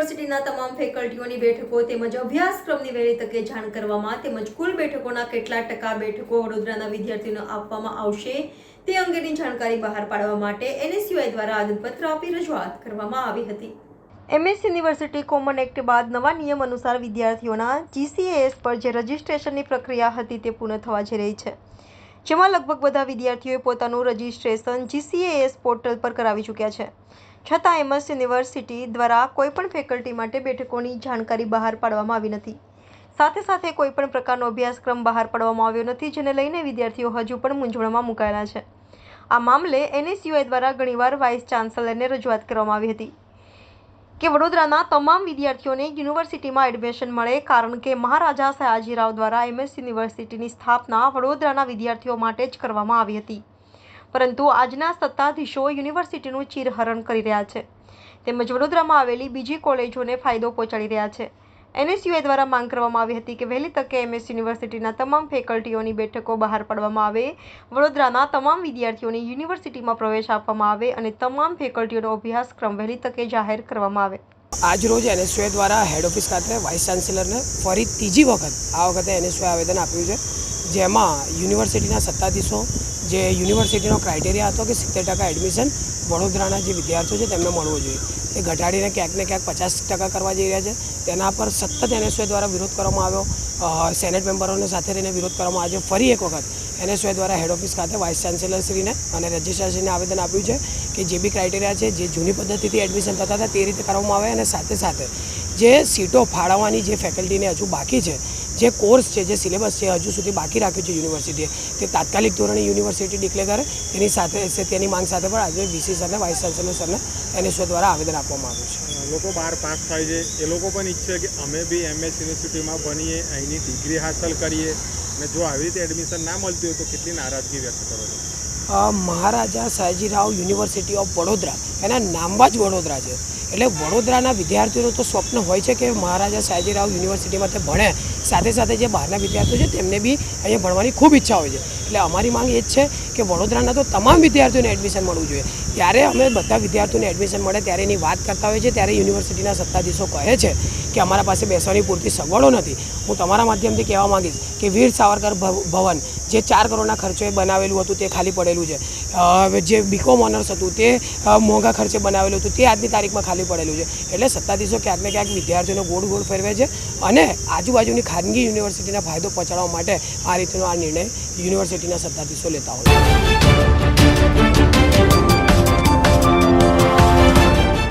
ફેકલ્ટીઓની બેઠકો તેમજ અભ્યાસક્રમની વહેલી તકે જાણ કરવામાં તેમજ કુલ બેઠકોના કેટલા ટકા બેઠકો વડોદરાના વિદ્યાર્થીઓને આપવામાં આવશે. તે અંગેની જાણકારી બહાર પાડવા માટે એનએસયુઆઈ દ્વારા આદનપત્ર આપી રજૂઆત કરવામાં આવી હતી. એમએસ યુનિવર્સિટી કોમન એક્ટ બાદ નવા નિયમ અનુસાર વિદ્યાર્થીઓના જીસીએએસ પર જે રજિસ્ટ્રેશનની પ્રક્રિયા હતી તે પૂર્ણ થવા જઈ રહી છે. જેમાં લગભગ બધા વિદ્યાર્થીઓએ પોતાનું રજિસ્ટ્રેશન જીસીએએસ પોર્ટલ પર કરાવી ચૂક્યા છે. છતાં એમએસ યુનિવર્સિટી દ્વારા કોઈપણ ફેકલ્ટી માટે બેઠકોની જાણકારી બહાર પાડવામાં આવી નથી. સાથે સાથે કોઈપણ પ્રકારનો અભ્યાસક્રમ બહાર પાડવામાં આવ્યો નથી, જેને લઈને વિદ્યાર્થીઓ હજુ પણ મૂંઝવણમાં મુકાયેલા છે. આ મામલે એનએસયુઆઈ દ્વારા ઘણીવાર વાઇસ ચાન્સેલરને રજૂઆત કરવામાં આવી હતી કે વડોદરાના તમામ વિદ્યાર્થીઓને યુનિવર્સિટીમાં એડમિશન મળે, કારણ કે મહારાજા સયાજીરાવ દ્વારા એમએસ યુનિવર્સિટીની સ્થાપના વડોદરાના વિદ્યાર્થીઓ માટે જ કરવામાં આવી હતી. પરંતુ આજના સત્તાધીશો યુનિવર્સિટીનું ચીરહરણ કરી રહ્યા છે. તેમજ વડોદરામાં આવેલી બીજી કોલેજોને ફાયદો પહોંચાડી રહ્યા છે. એનએસયુઆઈ દ્વારા માંગ કરવામાં આવી હતી કે વહેલી તકે એમએસ યુનિવર્સિટીના તમામ ફેકલ્ટીઓની બેઠકો બહાર પાડવામાં આવે, વડોદરાના તમામ વિદ્યાર્થીઓને યુનિવર્સિટીમાં પ્રવેશ આપવામાં આવે અને તમામ ફેકલ્ટીઓનો અભ્યાસક્રમ વહેલી તકે જાહેર કરવામાં આવે. આજરોજ એનએસયુઆઈ દ્વારા હેડ ઓફિસ ખાતે વાઇસ ચાન્સેલરને ફરી ત્રીજી વખત આ વખતે એનએસયુઆઈ આવેદન આપ્યું છે. જેમાં યુનિવર્સિટીના સત્તાધીશો, જે યુનિવર્સિટીનો ક્રાઇટેરિયા હતો કે સિત્તેર ટકા એડમિશન વડોદરાના જે વિદ્યાર્થીઓ છે તેમને મળવું જોઈએ. તે ઘટાડીને ક્યાંક ને ક્યાંક પચાસ ટકા કરવા જઈ રહ્યા છે. તેના પર સતત એનએસએ દ્વારા વિરોધ કરવામાં આવ્યો. સેનેટ મેમ્બરોને સાથે રહીને વિરોધ કરવામાં આવ્યો. ફરી એક વખત એનએસએ દ્વારા હેડ ઓફિસ ખાતે વાઇસ ચાન્સેલરશ્રીને અને રજિસ્ટ્રારશ્રીને આવેદન આપ્યું છે કે જે બી ક્રાઇટેરિયા છે, જે જૂની પદ્ધતિથી એડમિશન થતા હતા તે રીતે કરવામાં આવે અને સાથે સાથે જે સીટો ફાળવવાની જે ફેકલ્ટીને હજુ બાકી છે, જે કોર્સ છે, જે સિલેબસ છે હજુ સુધી બાકી રાખ્યું છે યુનિવર્સિટીએ તે તાત્કાલિક ધોરણે યુનિવર્સિટી ડિક્લેર કરે. તેની સાથે તેની માંગ સાથે પણ આજે વીસી સરને વાઇસ ચાન્સેલર સરને એનએસઓ દ્વારા આવેદન આપવામાં આવ્યું છે. લોકો બહાર પાસ થાય છે. એ લોકો પણ ઈચ્છે કે અમે બી એમએસ યુનિવર્સિટીમાં ભણીએ, અહીંની ડિગ્રી હાંસલ કરીએ અને જો આવી રીતે એડમિશન ના મળતી હોય તો કેટલી નારાજગી વ્યક્ત કરો છો? Maharaja Sayajirao university of Vadodara. એના નામમાં જ વડોદરા છે. એટલે વડોદરાના વિદ્યાર્થીઓનું તો સ્વપ્ન હોય છે કે મહારાજા સયાજીરાવ યુનિવર્સિટીમાં તે ભણે. સાથે સાથે જે બહારના વિદ્યાર્થીઓ છે તેમને બી અહીંયા ભણવાની ખૂબ ઈચ્છા હોય છે. એટલે અમારી માંગ એ જ છે કે વડોદરાના તો તમામ વિદ્યાર્થીઓને એડમિશન મળવું જોઈએ. ત્યારે અમે બધા વિદ્યાર્થીઓને એડમિશન મળે ત્યારે એની વાત કરતા હોઈએ છીએ. ત્યારે યુનિવર્સિટીના સત્તાધીશો કહે છે કે અમારા પાસે બેસવાની પૂરતી સગવડો નથી. હું તમારા માધ્યમથી કહેવા માંગીશ કે વીર સાવરકર ભવ- ભવન જે ચાર કરોડના ખર્ચે બનાવેલું હતું તે ખાલી પડેલું છે. જે બીકોમ ઓનર્સ હતું તે મોંઘા ખર્ચે બનાવેલું હતું તે આજની તારીખમાં ખાલી પડેલું છે. એટલે સત્તાધીશો ક્યાંક ને ક્યાંક વિદ્યાર્થીઓને ગોળ ગોળ ફેરવે છે અને આજુબાજુની ખાનગી યુનિવર્સિટીના ફાયદો પહોંચાડવા માટે આ રીતનો આ નિર્ણય સોસાયટીના સત્તાધીશો લેતા હોય